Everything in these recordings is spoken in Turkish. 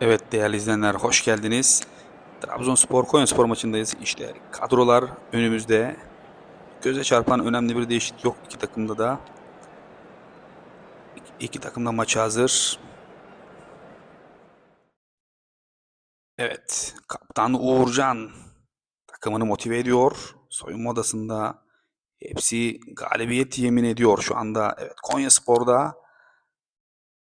Evet değerli izleyenler hoş geldiniz. Trabzonspor Konyaspor maçındayız. İşte kadrolar önümüzde. Göze çarpan önemli bir değişiklik yok iki takımda da. İki, takım da maça hazır. Evet, kaptan Uğurcan takımını motive ediyor. Soyunma odasında hepsi galibiyet yemin ediyor şu anda. Evet, Konyaspor'da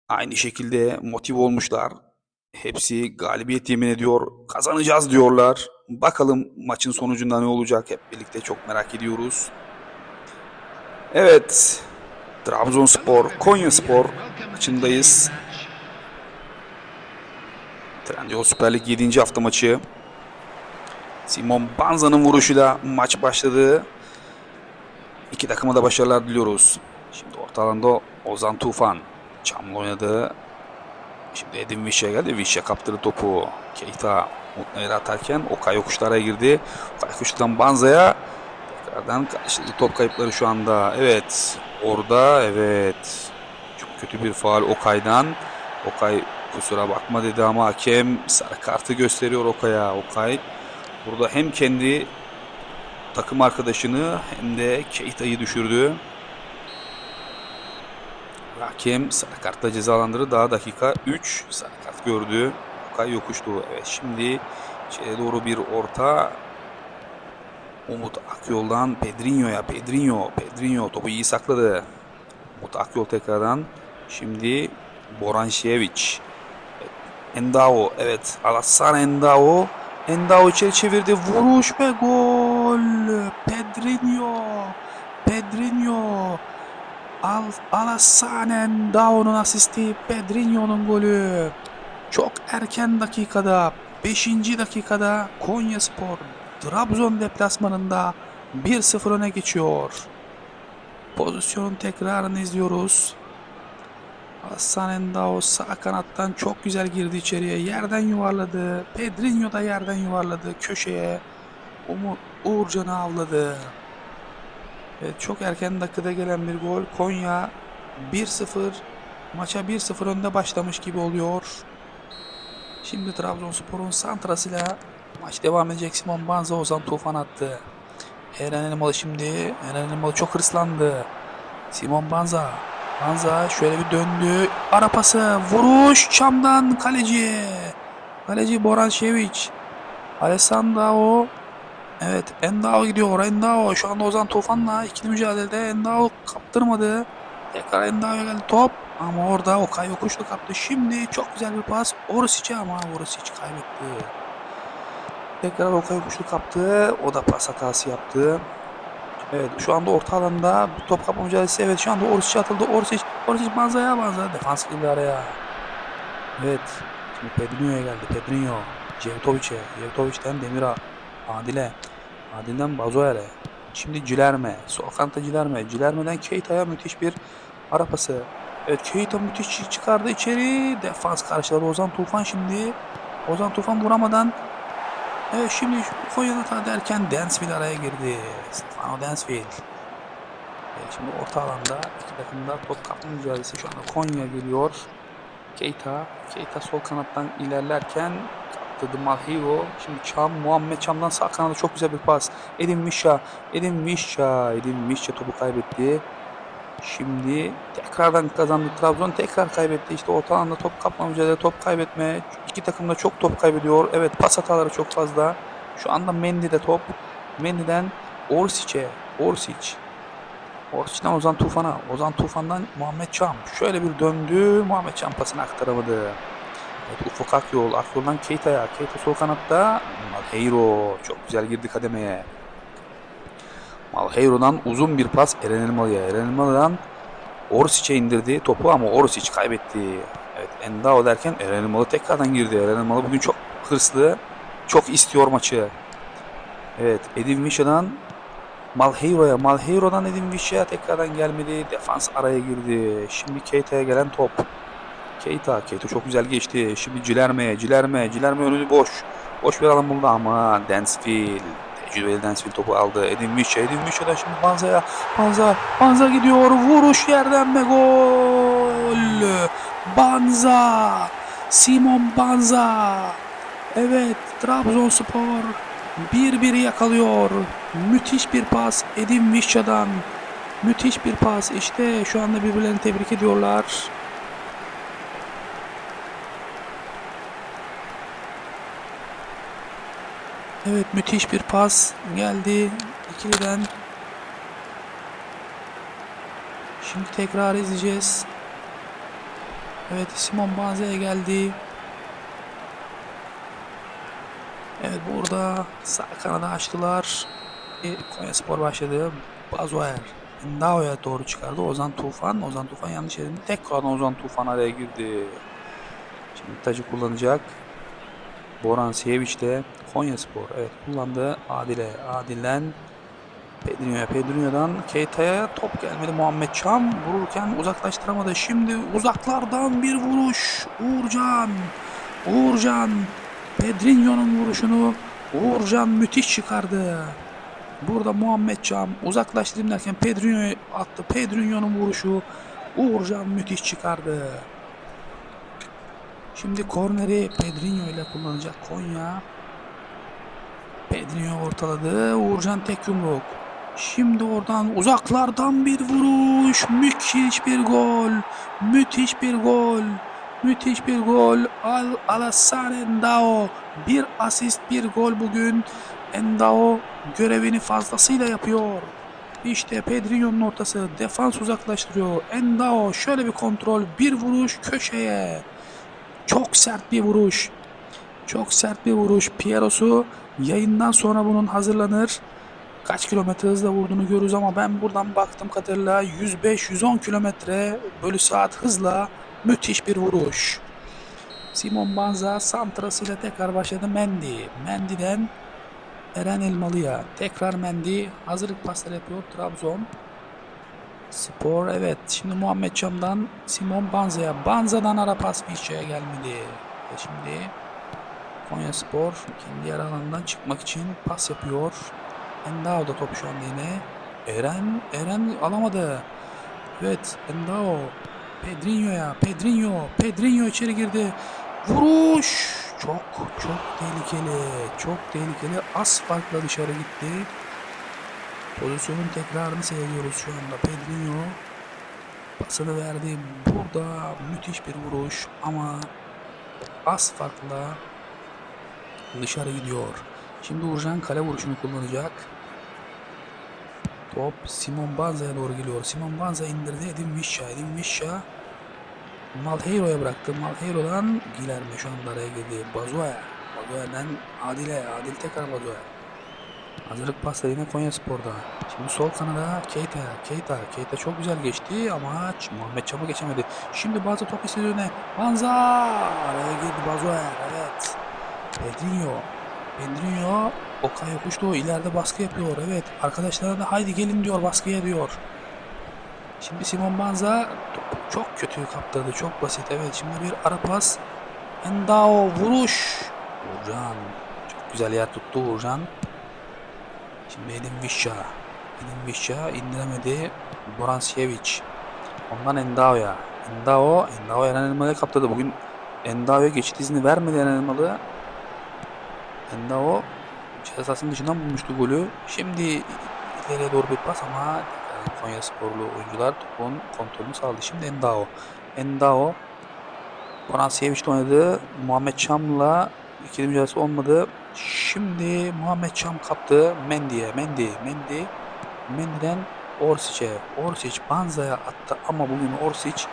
aynı şekilde motive olmuşlar. Hepsi galibiyet yemin ediyor. Kazanacağız diyorlar. Bakalım maçın sonucunda ne olacak hep birlikte çok merak ediyoruz. Evet. Trabzonspor, Konyaspor maçındayız. Trendyol Süper Lig 7. hafta maçı. Simon Banza'nın vuruşuyla maç başladı. İki takıma da başarılar diliyoruz. Şimdi orta alanda Ozan Tufan. Çamlı oynadı. Şimdi Edin Viş'e geldi. Viş'e kaptırdı topu. Keita Mutlu'ya atarken Okay yokuşlara girdi. Okay yokuştan Banza'ya tekrardan karşılıklı top kayıpları şu anda. Evet. Orada evet. Çok kötü bir faal Okay'dan. Okay kusura bakma dedi ama hakem sarı kartı gösteriyor Okay'a. Okay burada hem kendi takım arkadaşını hem de Keita'yı düşürdü. Hakem sarı kartla cezalandırdı. Daha dakika 3 sarı kart gördü. Okay yokuştu. Evet şimdi içeri doğru bir orta. Umut Akyol'dan Pedrinho'ya. Pedrinho. Pedrinho topu iyi sakladı. Umut Akyol tekrardan. Şimdi Boran Şeviç. Endao. Evet. Alassan Endao. Endao içeri çevirdi. Vuruş ve gol. Pedrinho. Pedrinho. Al Alassane Endao'nun asisti. Pedrinho'nun golü. Çok erken dakikada 5. dakikada Konyaspor Trabzon deplasmanında 1-0 öne geçiyor. Pozisyonun tekrarını izliyoruz. Hasan Endao sağ kanattan çok güzel girdi içeriye. Yerden yuvarladı. Pedrinho da yerden yuvarladı köşeye. Umut Uğurcan'ı avladı. Evet, çok erken dakikada gelen bir gol. Konya 1-0 maça 1-0 önde başlamış gibi oluyor. Şimdi Trabzonspor'un santrasıyla maç devam edecek. Simon Banza Ozan Tufan attı. Eren Elmalı şimdi. Eren Elmalı çok hırslandı. Simon Banza. Banza şöyle bir döndü. Ara pası. Vuruş. Çamdan kaleci. Kaleci Boran Şeviç. Alessandro. Evet Endao gidiyor. Endao şu anda Ozan Tufan'la ikili mücadelede Endao kaptırmadı. Tekrar Endao'ya geldi top. Ama orada Okay yokuşlu kaptı. Şimdi çok güzel bir pas. Orsic'e ama Orsic kaybetti. Tekrar Okay yokuşlu kaptı. O da pas hatası yaptı. Evet şu anda orta alanda top kapma mücadelesi. Evet şu anda Orsic atıldı. Orsic, Orsic banzaya banza. Defans girdi araya. Evet. Şimdi Pedrinho'ya geldi. Pedrinho. Cevtovic'e. Cevtovic'ten Demir'a. Adile. Adil'den Bazoer'e. Şimdi Cilerme. Sol kanatta Cilerme. Cilerme'den Keita'ya müthiş bir ara pası. Evet Keita müthiş çıkardı içeri. Defans karşıladı Ozan Tufan şimdi. Ozan Tufan vuramadan Evet şimdi Konya'da hata derken Dansville araya girdi. Stefano Dansville. Evet, şimdi orta alanda iki takımda top kapma mücadelesi şu anda Konya geliyor. Keita. Keita sol kanattan ilerlerken kaptırdı Malhiro. Şimdi Çam, Muhammed Çam'dan sağ kanada çok güzel bir pas. Edin Mişa. Edin Mişa. Edin Mişa topu kaybetti. Şimdi tekrardan kazandı Trabzon tekrar kaybetti. İşte orta alanda top kapma mücadele top kaybetme. İki takım da çok top kaybediyor. Evet pas hataları çok fazla. Şu anda Mendy'de top. Mendy'den Orsic'e. Orsic. Orsic'den Ozan Tufan'a. Ozan Tufan'dan Muhammed Çam. Şöyle bir döndü. Muhammed Çam pasını aktaramadı. Evet, Ufuk Akyol. Akyol'dan Keita'ya. Keita sol kanatta. Malheiro. Çok güzel girdi kademeye. Malheiro'dan uzun bir pas Eren Elmalı'ya. Eren Elmalı'dan Orsic'e indirdi topu ama Orsic kaybetti. Evet Endao derken Eren Elmalı tekrardan girdi. Eren Elmalı bugün çok hırslı. Çok istiyor maçı. Evet Edin Vişa'dan Malheiro'ya. Malheiro'dan Edin Vişa'ya tekrardan gelmedi. Defans araya girdi. Şimdi Keita'ya gelen top. Keita. Keita çok güzel geçti. Şimdi Cilerme'ye. Cilerme. Cilerme önünü boş. Boş bir alan buldu ama Dansville. Tecrübeli Dansville topu aldı. Edin Vişa. Edin Vişa'dan şimdi Banza'ya. Banza. Banza gidiyor. Vuruş yerden ve gol. Banza. Simon Banza. Evet Trabzonspor 1-1 yakalıyor. Müthiş bir pas Edin Vişça'dan. Müthiş bir pas. İşte şu anda birbirlerini tebrik ediyorlar. Evet müthiş bir pas geldi ikiliden. Şimdi tekrar izleyeceğiz. Evet Simon Banza'ya geldi. Evet burada sağ kanadı açtılar. Konya Spor başladı. Bazoer Ndao'ya doğru çıkardı. Ozan Tufan. Ozan Tufan yanlış yerinde. Tekrardan Ozan Tufan araya girdi. Şimdi tacı kullanacak. Boran Siyeviç de Konya Spor. Evet kullandı. Adile. Adil'den Pedrinho'ya. Pedrinho'dan Keita'ya top gelmedi. Muhammed Çam vururken uzaklaştıramadı. Şimdi uzaklardan bir vuruş. Uğurcan. Uğurcan. Pedrinho'nun vuruşunu Uğurcan müthiş çıkardı. Burada Muhammed Çam uzaklaştırayım derken Pedrinho'ya attı. Pedrinho'nun vuruşu Uğurcan müthiş çıkardı. Şimdi korneri Pedrinho ile kullanacak Konya. Pedrinho ortaladı. Uğurcan tek yumruk. Şimdi oradan uzaklardan bir vuruş. Müthiş bir gol. Müthiş bir gol. Müthiş bir gol. Al Alassane Endao. Bir asist bir gol bugün. Endao görevini fazlasıyla yapıyor. İşte Pedrinho'nun ortası. Defans uzaklaştırıyor. Endao şöyle bir kontrol. Bir vuruş köşeye. Çok sert bir vuruş. Çok sert bir vuruş. Pieros'u yayından sonra bunun hazırlanır. Kaç kilometre hızla vurduğunu görürüz ama ben buradan baktım kadarıyla 105-110 kilometre bölü saat hızla müthiş bir vuruş. Simon Banza santrasıyla tekrar başladı Mendy. Mendy'den Eren Elmalı'ya. Tekrar Mendy hazırlık pasları yapıyor Trabzon. Spor evet. Şimdi Muhammed Çam'dan Simon Banza'ya. Banza'dan ara pas Vişça'ya gelmedi. Ve şimdi Konya Spor kendi yer alanından çıkmak için pas yapıyor. Endao da top şu anda yine. Eren, Eren alamadı. Evet, Endao. Pedrinho'ya, Pedrinho, Pedrinho içeri girdi. Vuruş! Çok, çok tehlikeli. Çok tehlikeli. Az farkla dışarı gitti. Pozisyonun tekrarını seyrediyoruz şu anda. Pedrinho pasını verdi. Burada müthiş bir vuruş ama az farkla dışarı gidiyor. Şimdi Uğurcan kale vuruşunu kullanacak. Top Simon Banza'ya doğru geliyor. Simon Banza indirdi. Edin Vişça. Edin Vişça Malheiro'ya bıraktı. Malheiro'dan Gilerme şu anda araya girdi. Bazoya. Bazoya'dan Adil'e. Adil tekrar Bazoya. Hazırlık pasları yine Konya Spor'da. Şimdi sol kanada Keita. Keita. Keita çok güzel geçti ama Muhammed Çam'a geçemedi. Şimdi bazı top istedi öne. Banza. Araya girdi Bazoya. Evet. Pedrinho. Pedrinho. Okay yokuştu. İleride baskı yapıyor. Evet. Arkadaşlarına da haydi gelin diyor. Baskıya diyor. Şimdi Simon Banza çok kötü kaptırdı. Çok basit. Evet. Şimdi bir ara pas. Endao vuruş. Uğurcan. Çok güzel yer tuttu Uğurcan. Şimdi Edin Vişça. Edin Vişça indiremedi. Boran Siyeviç. Ondan Endao'ya. Endao. Endao Eren Elmalı'ya kaptırdı. Bugün Endao'ya geçit izni vermedi Eren Elmalı. Endao ceza sahasının dışından bulmuştu golü. Şimdi ileriye doğru bir pas ama Konya sporlu oyuncular topun kontrolünü sağladı. Şimdi Endao. Endao Boran Siyeviç de oynadı. Muhammed Çam'la ikili mücadelesi olmadı. Şimdi Muhammed Çam kaptı Mendy'ye. Mendy, Mendy. Mendy'den Orsic'e. Orsic Banza'ya attı ama bugün Orsic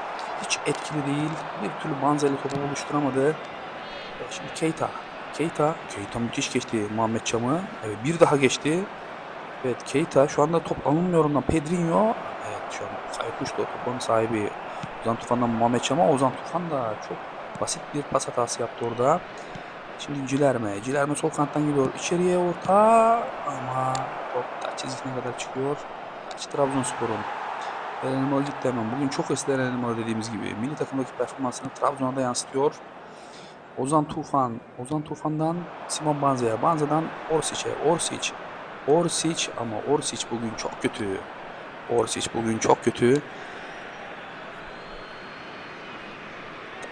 hiç etkili değil. Bir türlü Banza ile topu buluşturamadı. Evet, Şimdi Keita. Keita. Keita müthiş geçti Muhammed Çam'ı. Evet, bir daha geçti. Evet Keita şu anda top alınmıyor ondan. Pedrinho. Evet şu an kaykuştu topun sahibi. Ozan Tufan'dan Muhammed Çam'a. Ozan Tufan da çok basit bir pas hatası yaptı orada. Şimdi Cilerme. Cilerme sol kanattan gidiyor. İçeriye orta ama top taç çizgisine kadar çıkıyor. Taç Trabzonspor'un. Eren Elmalı ciddi hemen. Bugün çok hırslı Eren Elmalı dediğimiz gibi. Milli takımdaki performansını Trabzon'a da yansıtıyor. Ozan Tufan. Ozan Tufan'dan Simon Banza'ya. Banza'dan Orsic'e. Orsic. Orsic ama Orsic bugün çok kötü. Orsic bugün çok kötü.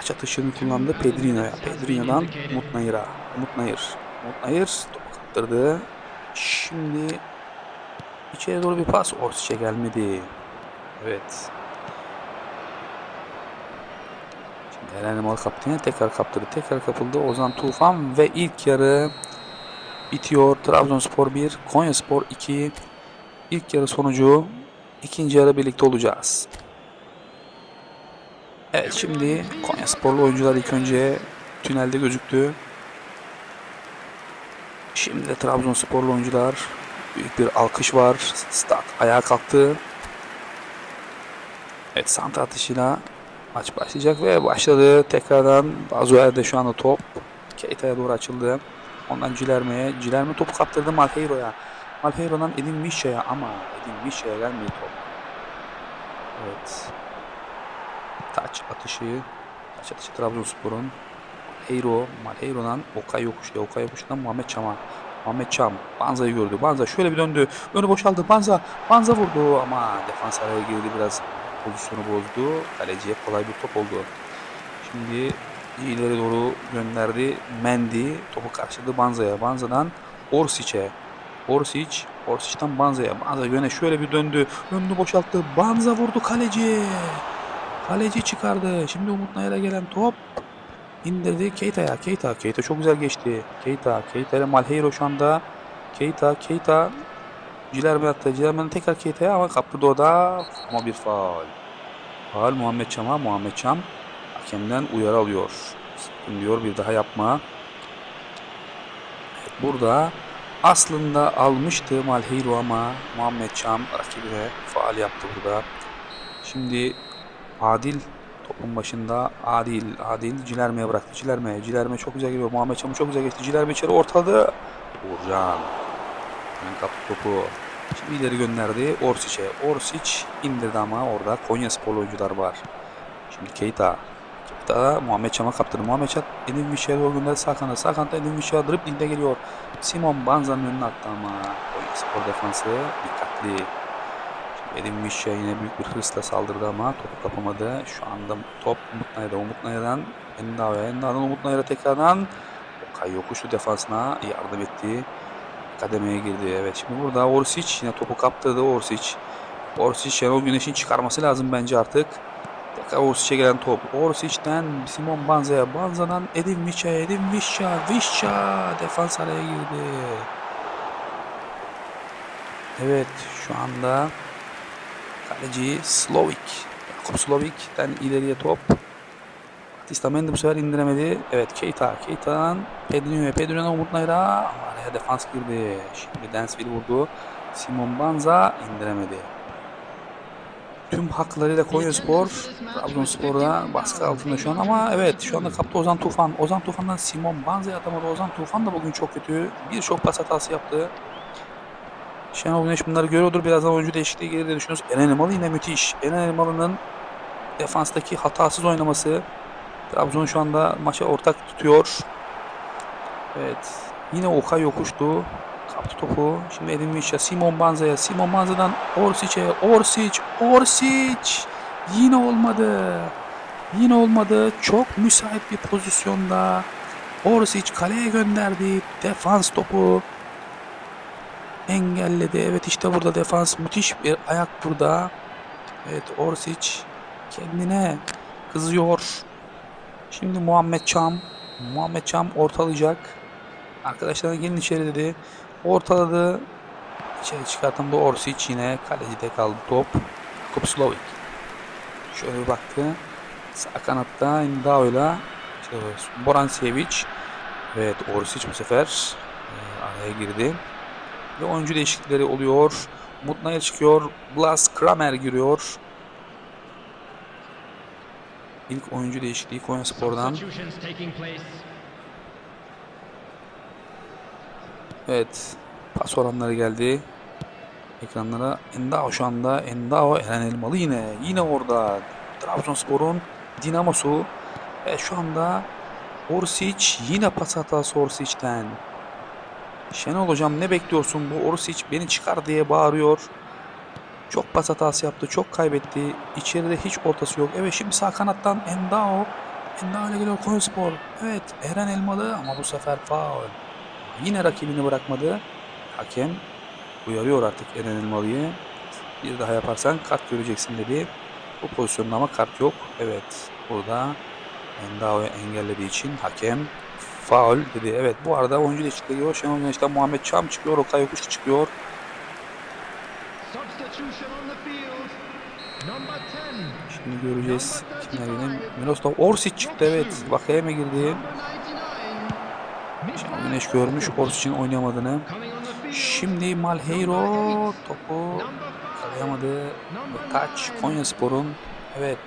Taç atışını kullandı Pedrinho'ya. Pedrinho'dan Umut Nayır'a. Umut Nayır. Umut Nayır topu kaptırdı. Şimdi içeri doğru bir pas. Orsic'e gelmedi. Evet. Şimdi Eren Elmalı kaptı yine tekrar kaptırdı. Tekrar kapıldı. Ozan Tufan ve ilk yarı bitiyor. Trabzonspor 1, Konyaspor 2. İlk yarı sonucu ikinci yarı birlikte olacağız. Evet şimdi Konyasporlu oyuncular ilk önce tünelde gözüktü. Şimdi de Trabzonsporlu oyuncular büyük bir alkış var. Stat ayağa kalktı. Evet santa atışıyla maç başlayacak ve başladı. Tekrardan Bazuer'de şu anda top. Keita'ya doğru açıldı. Ondan Cilerme'ye. Cilerme topu kaptırdı Malheiro'ya. Malheiro'dan Edin Mişa'ya ama Edin Mişa'ya gelmiyor top. Evet. Taç atışı. Taç atışı Trabzonspor'un. Malheiro. Malheiro'dan Okay yokuşta. Okay yokuşundan Muhammed Çam'a. Muhammed Çam. Banza'yı gördü. Banza şöyle bir döndü. Önü boşaldı. Banza. Banza vurdu ama defans araya girdi biraz. Pozisyonu bozdu. Kaleciye kolay bir top oldu. Şimdi ileri doğru gönderdi. Mendy topu karşıladı Banza'ya. Banza'dan Orsic'e. Orsic, Orsic'ten Banza'ya. Banza yöne şöyle bir döndü. Önünü boşalttı. Banza vurdu kaleci. Kaleci çıkardı. Şimdi Umut Nayar'a gelen top indirdi Keita'ya. Keita, Keita çok güzel geçti. Keita, Keita ile Malheiro şu anda. Keita, Keita Cilerme attı. Cilerme'nin tekrar Keita'ya ama kaptırdı o da. Ama bir faul. Faul Muhammed Çam'a. Muhammed Çam hakemden uyarı alıyor. Diyor bir daha yapma. Evet, burada aslında almıştı Malheiro ama Muhammed Çam rakibine faal yaptı burada. Şimdi Adil topun başında Adil, Adil Cilerme'ye bıraktı. Cilerme, Cilerme çok güzel geliyor. Muhammed Çam'ı çok güzel geçti. Cilerme içeri ortaladı. Uğurcan. Hemen kaptı topu. Şimdi ileri gönderdi Orsic'e. Orsic indirdi ama orada Konya Spor oyuncular var. Şimdi Keita. Keita Muhammed Çam'a kaptırdı. Muhammed Çam Edin Vişer'e doğru gönderdi sağ kanada. Sağ kanada Edin Vişer driblingde geliyor. Simon Banza'nın önüne attı ama Konya Spor defansı dikkatli. Edin Vişer yine büyük bir hırsla saldırdı ama topu kapamadı. Şu anda top Umut Nayır'da. Umut Nayır'dan Endao'ya. Endao'dan Umut Nayır'a tekrardan Okay yokuşlu defansına yardım etti kademeye girdi. Evet şimdi burada Orsic yine topu kaptırdı Orsic. Orsic Şenol Güneş'in çıkarması lazım bence artık. Tekrar Orsic'e gelen top. Orsic'ten Simon Banza'ya. Banza'dan Edin Vişça'ya. Edin Vişça. Vişça defans araya girdi. Evet şu anda kaleci Slovik. Jakub Slovik'ten ileriye top. Batista Mendy bu sefer indiremedi. Evet Keita. Keita'dan Pedrinho'ya. Pedrinho'dan Umut Nayra. Araya defans girdi. Şimdi Dansville vurdu. Simon Banza indiremedi. Tüm haklarıyla Konyaspor Trabzonspor'da baskı altında şu an ama evet şu anda kaptı Ozan Tufan. Ozan Tufan'dan Simon Banza'ya atamadı. Ozan Tufan da bugün çok kötü. Birçok pas hatası yaptı. Şenol Güneş bunları görüyordur. Birazdan oyuncu değişikliği gelir diye düşünüyoruz. Eren Elmalı yine müthiş. Eren Elmalı'nın defanstaki hatasız oynaması Trabzon şu anda maça ortak tutuyor. Evet. Yine Okay yokuştu. Kaptı topu. Şimdi Edin Mişa. Simon Banza'ya. Simon Banza'dan Orsic'e. Orsic. Orsic. Yine olmadı. Yine olmadı. Çok müsait bir pozisyonda. Orsic kaleye gönderdi. Defans topu engelledi. Evet işte burada defans müthiş bir ayak burada. Evet Orsic kendine kızıyor. Şimdi Muhammed Çam. Muhammed Çam ortalayacak. Arkadaşlarına gelin içeri dedi. Ortaladı. İçeri çıkartan da Orsic yine kalecide kaldı top. Jakub Slovik. Şöyle bir baktı. Sağ kanatta Indao'yla işte Boran Sevic. Evet Orsic bu sefer e, araya girdi. Ve oyuncu değişiklikleri oluyor. Mutna'ya çıkıyor. Blas Kramer giriyor. İlk oyuncu değişikliği Konya Spor'dan. Evet. Pas oranları geldi. Ekranlara Endao şu anda. Endao Eren Elmalı yine. Yine orada. Trabzonspor'un dinamosu. Ve şu anda Orsic yine pas hatası Orsic'ten. Şenol hocam ne bekliyorsun bu Orsic beni çıkar diye bağırıyor. Çok pas hatası yaptı. Çok kaybetti. İçeride hiç ortası yok. Evet şimdi sağ kanattan Endao. Endao ile geliyor Konyaspor. Evet Eren Elmalı ama bu sefer faul. Yine rakibini bırakmadı. Hakem uyarıyor artık Eren Elmalı'yı. Bir daha yaparsan kart göreceksin dedi. Bu pozisyonda ama kart yok. Evet burada Endao'yu engellediği için hakem faul dedi. Evet bu arada oyuncu değişikliği geliyor. Şenol Güneş'ten Muhammed Çam çıkıyor. Okay Yokuş çıkıyor. Substitution on the field. Number 10. Şimdi göreceğiz. Kimler yine? Miroslav Orsic çıktı evet. Vakayeme girdi. Number 99. Şenol Güneş görmüş Orsic'in oynayamadığını. Şimdi Malheiro topu Number 5. yakalayamadı. Ve Taç Konyaspor'un evet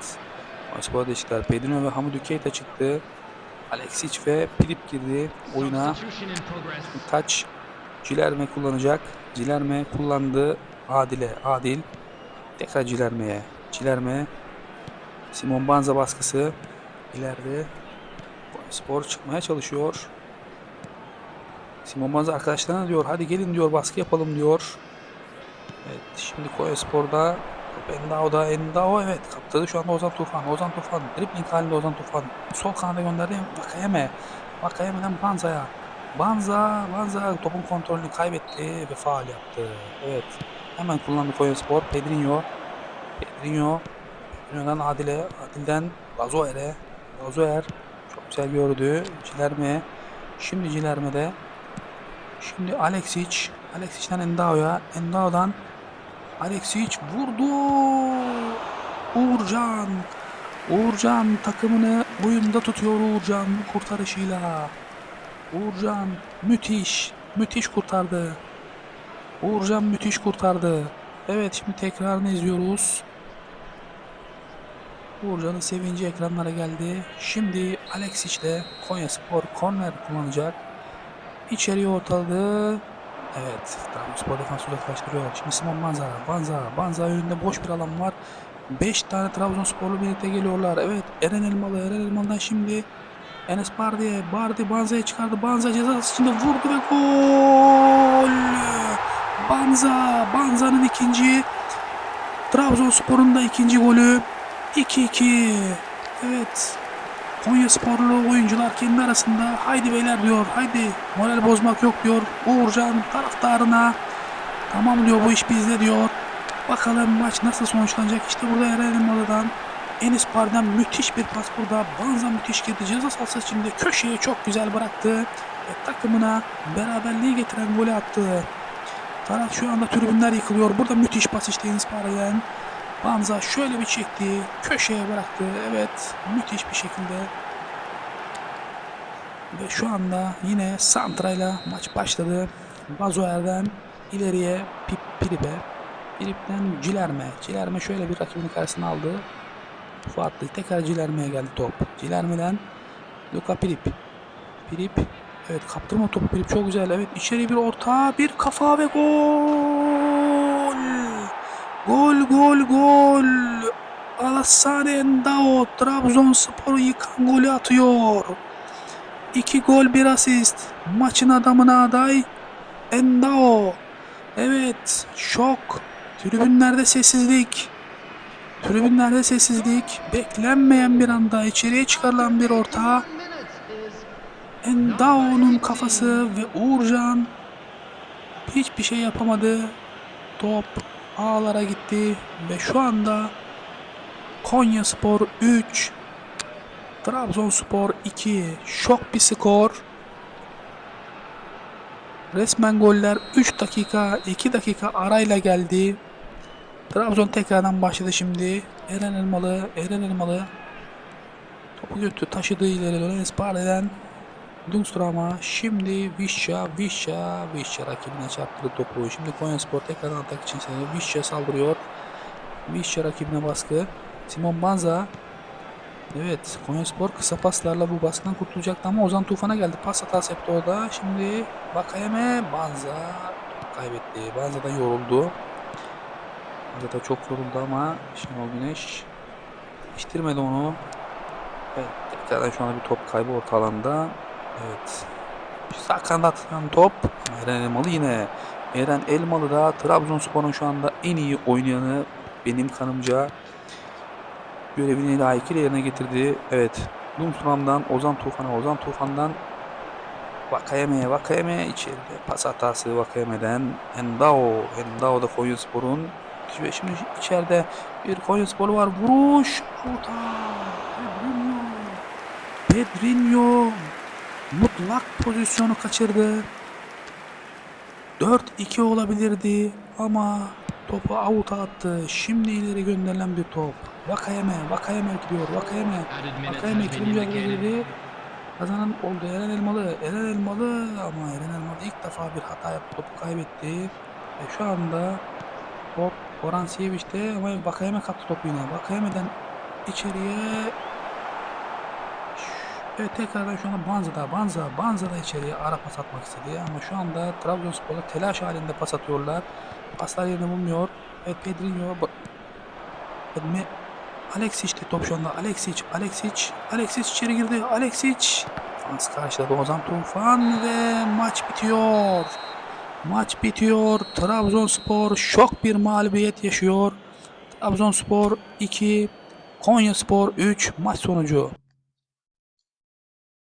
Konyaspor değişiklikler. Pedro ve Hamidou Keita çıktı. Alexic ve Pilip girdi oyuna. Taç Cilerme kullanacak. Cilerme kullandı. Adile. Adil. Tekrar Cilerme'ye. Cilerme. Simon Banza baskısı. İleride. Spor çıkmaya çalışıyor. Simon Banza arkadaşlarına diyor hadi gelin diyor baskı yapalım diyor. Evet şimdi Konya Spor'da top Endao'da Endao evet kaptırdı şu anda Ozan Tufan. Ozan Tufan dribbling halinde Ozan Tufan. Sol kanada gönderdi Vakayeme. Vakayeme'den Banza'ya. Banza, Banza topun kontrolünü kaybetti ve faal yaptı. Evet. Hemen kullandı Konyaspor. Pedrinho. Pedrinho. Pedrinho'dan Adil'e. Adil'den Lazoer'e. Lazoer. Çok güzel gördü. Cilerme. Şimdi Cilerme'de. Şimdi Alexic. Alexic'den Endao'ya. Endao'dan Alexic vurdu. Uğurcan. Uğurcan takımını oyunda tutuyor Uğurcan kurtarışıyla. Uğurcan müthiş. Müthiş kurtardı. Uğurcan müthiş kurtardı. Evet şimdi tekrarını izliyoruz. Uğurcan'ın sevinci ekranlara geldi. Şimdi Alexic ile Konyaspor korner kullanacak. İçeriye ortaladı. Evet. Trabzonspor defans uzaklaştırıyor. Şimdi Simon Banza. Banza. Banza önünde boş bir alan var. 5 tane Trabzonsporlu birlikte geliyorlar. Evet. Eren Elmalı. Eren Elmalı'dan şimdi Enes Bardi'ye. Bardi Banza'ya çıkardı. Banza cezası içinde vurdu ve gol. Banza. Banza'nın ikinci. Trabzonspor'un da ikinci golü. 2-2. Evet. Konya sporlu oyuncular kendi arasında haydi beyler diyor. Haydi moral bozmak yok diyor. Uğurcan taraftarına tamam diyor bu iş bizde diyor. Bakalım maç nasıl sonuçlanacak. İşte burada Eren Elmalı'dan Enis Bar'dan müthiş bir pas burada. Banza müthiş girdi. Ceza sahası içinde köşeye çok güzel bıraktı. Ve takımına beraberliği getiren golü attı. Taraf şu anda tribünler yıkılıyor. Burada müthiş pas işte Enis Bar'dan. Banza şöyle bir çekti. Köşeye bıraktı. Evet. Müthiş bir şekilde. Ve şu anda yine Santra'yla maç başladı. Bazoer'den ileriye Pip Pirip'e. Pirip'ten Cilerme. Cilerme şöyle bir rakibini karşısına aldı. Fuatlı tekrar Cilerme'ye geldi top. Cilerme'den Luka Pirip. Pirip. Evet kaptırma topu Pirip çok güzel. Evet içeri bir orta bir kafa ve gol. Gol gol gol. Alassane Endao Trabzonspor'u yıkan golü atıyor. İki gol bir asist. Maçın adamına aday Endao. Evet şok. Tribünlerde sessizlik. Tribünlerde sessizlik. Beklenmeyen bir anda içeriye çıkarılan bir orta. Endao'nun kafası ve Uğurcan hiçbir şey yapamadı. Top ağlara gitti ve şu anda Konyaspor 3 Trabzonspor 2 şok bir skor. Resmen goller 3 dakika 2 dakika arayla geldi. Trabzon tekrardan başladı şimdi. Eren Elmalı, Eren Elmalı topu götü taşıdığı ileri dönen Isparta'dan Lundström'a şimdi Vişça, Vişça, Vişça rakibine çarptırdı topu. Şimdi Konyaspor tekrardan atak için seni Vişça saldırıyor. Vişça rakibine baskı. Simon Banza. Evet Konyaspor kısa paslarla bu baskıdan kurtulacaktı ama Ozan Tufan'a geldi. Pas hatası yaptı orada. Şimdi Bakayeme Banza kaybetti. Banza da yoruldu. Banza da çok yoruldu ama Şenol Güneş değiştirmedi onu. Evet, tekrardan şu anda bir top kaybı orta alanda. Evet. Kanada atılan top. Eren Elmalı yine. Eren Elmalı da Trabzonspor'un şu anda en iyi oynayanı benim kanımca görevini layıkıyla yerine getirdi. Evet. Lundström'den Ozan Tufan'a, Ozan Tufan'dan Vakayeme'ye, Vakayeme'ye içeride pas hatası Vakayeme'den Endao, Endao da Konyaspor'un ve şimdi içeride bir Konyaspor var. Vuruş. Avuta. Pedrinho. Pedrinho. Mutlak pozisyonu kaçırdı. 4-2 olabilirdi ama topu avuta attı. Şimdi ileri gönderilen bir top. Vakayeme, Vakayeme gidiyor. Vakayeme. Vakayeme ikili mücadele girdi. Kazanan oldu Eren Elmalı. Eren Elmalı ama Eren Elmalı ilk defa bir hata yaptı. Topu kaybetti. Ve şu anda top Orhan Siyeviç'te ama Vakayeme kaptı topu yine. Vakayeme'den içeriye Evet tekrardan şu anda Banza'da, Banza, Banza da içeriye ara pas atmak istedi ama şu anda Trabzonspor'da telaş halinde pas atıyorlar. Paslar yerini bulmuyor. Evet Pedrinho, ba- Me Alexic de top şu anda. Alexic, Alexic, Alexic içeri girdi. Alexic. Fans karşıladı Ozan Tufan ve maç bitiyor. Maç bitiyor. Trabzonspor şok bir mağlubiyet yaşıyor. Trabzonspor 2, Konyaspor 3 maç sonucu.